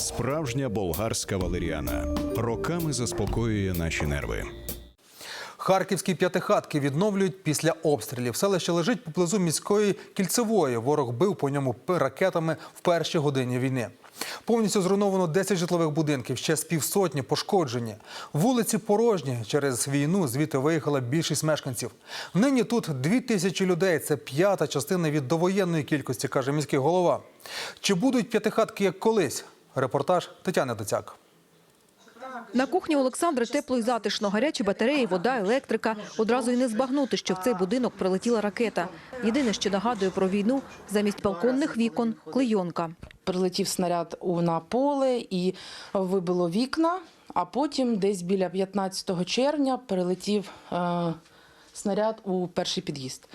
Справжня болгарська валеріана роками заспокоює наші нерви. Харківські п'ятихатки відновлюють після обстрілів. Селище лежить поблизу міської кільцевої. Ворог бив по ньому ракетами в першій годині війни. Повністю зруйновано 10 житлових будинків, ще з півсотні пошкоджені. Вулиці порожні. Через війну звідти виїхала більшість мешканців. Нині тут дві тисячі людей. Це п'ята частина від довоєнної кількості, каже міський голова. Чи будуть п'ятихатки як колись? Репортаж Тетяни Доцяк. На кухні Олександри тепло і затишно. Гарячі батареї, вода, електрика. Одразу й не збагнути, що в цей будинок прилетіла ракета. Єдине, що нагадує про війну, замість балконних вікон – клейонка. прилетів снаряд у на поле і вибило вікна. А потім, десь біля 15 червня, прилетів е, снаряд у перший під'їзд.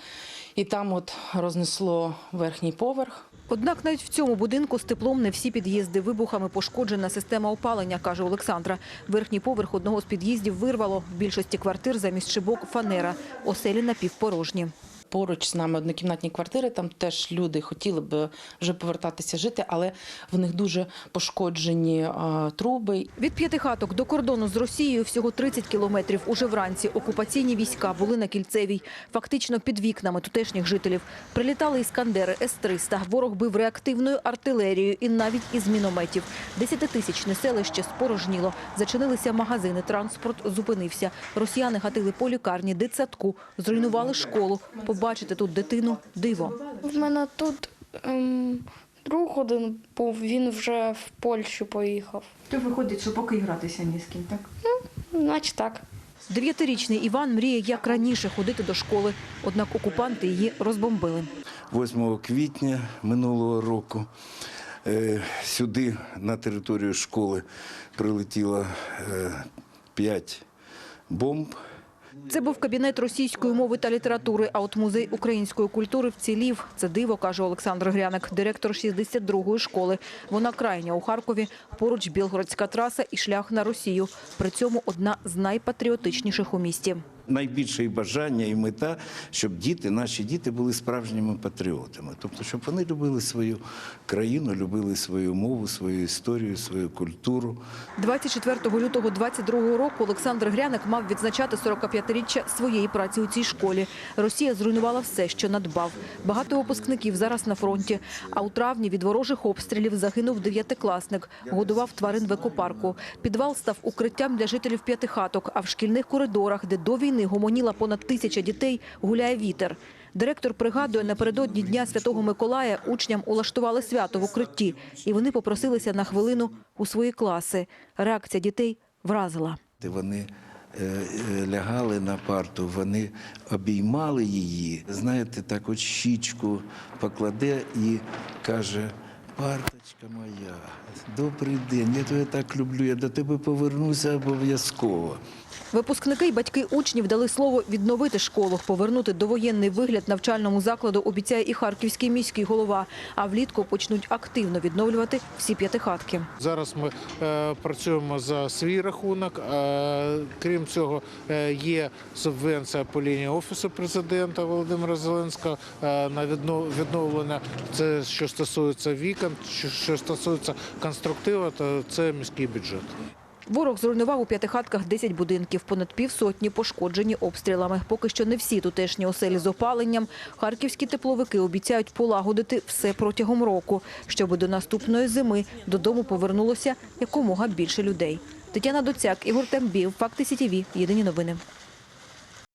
І там от рознесло верхній поверх. Однак навіть в цьому будинку з теплом не всі під'їзди. Вибухами пошкоджена система опалення, каже Олександра. Верхній поверх одного з під'їздів вирвало. В більшості квартир замість шибок – фанера. Оселі напівпорожні. Поруч з нами однокімнатні квартири. Там теж люди хотіли б вже повертатися жити, але в них дуже пошкоджені труби. Від п'ятихаток до кордону з Росією всього 30 кілометрів. Уже вранці окупаційні війська були на Кільцевій. Фактично під вікнами тутешніх жителів. Прилітали іскандери, С-300. Ворог бив реактивною артилерією і навіть із мінометів. Десятитисячне селище спорожніло. Зачинилися магазини, транспорт зупинився. Росіяни гатили по лікарні, дитсадку, зруйнували школу. Побачити тут дитину – диво. В мене тут ем, друг один був, він вже в Польщу поїхав. То виходить, що поки гратися ні з ким, так? Значить так. Дев'ятирічний Іван мріє, як раніше, ходити до школи. Однак окупанти її розбомбили. 8 квітня минулого року е, сюди, на територію школи, прилетіло е, 5 бомб. Це був кабінет російської мови та літератури, а от музей української культури вцілів. Це диво, каже Олександр Гряник, директор 62-ї школи. Вона крайня у Харкові, поруч Білгородська траса і шлях на Росію. При цьому одна з найпатріотичніших у місті. Найбільше і бажання, і мета, щоб діти, наші діти були справжніми патріотами. Тобто, щоб вони любили свою країну, любили свою мову, свою історію, свою культуру. 24 лютого 22 року Олександр Гряник мав відзначати 45-річчя своєї праці у цій школі. Росія зруйнувала все, що надбав. Багато випускників зараз на фронті. А у травні від ворожих обстрілів загинув дев'ятикласник. Годував тварин в екопарку. Підвал став укриттям для жителів п'ятихаток, а в шкільних коридорах, де до війни гомоніла понад тисяча дітей, гуляє вітер. Директор пригадує, напередодні Дня Святого Миколая учням улаштували свято в укритті, і вони попросилися на хвилину у свої класи. Реакція дітей вразила. Вони лягали на парту, вони обіймали її. Знаєте, так от щічку покладе і каже: Парточка моя, добрий день, я тебе так люблю, я до тебе повернуся обов'язково. Випускники й батьки учнів дали слово відновити школу, повернути довоєнний вигляд навчальному закладу, обіцяє і харківський міський голова. А влітку почнуть активно відновлювати всі п'ятихатки. Зараз ми е, працюємо за свій рахунок. Е, крім цього, е, є субвенція по лінії офісу президента Володимира Зеленського е, на відно- відновлення. Це що стосується вікон, що, що стосується конструктива, то це міський бюджет. Ворог зруйнував у п'ятихатках 10 будинків, понад півсотні пошкоджені обстрілами. Поки що не всі тутешні оселі з опаленням. Харківські тепловики обіцяють полагодити все протягом року, щоб до наступної зими додому повернулося якомога більше людей. Тетяна Доцяк, Ігор Тембів, Факти СІТІВІ. Єдині новини.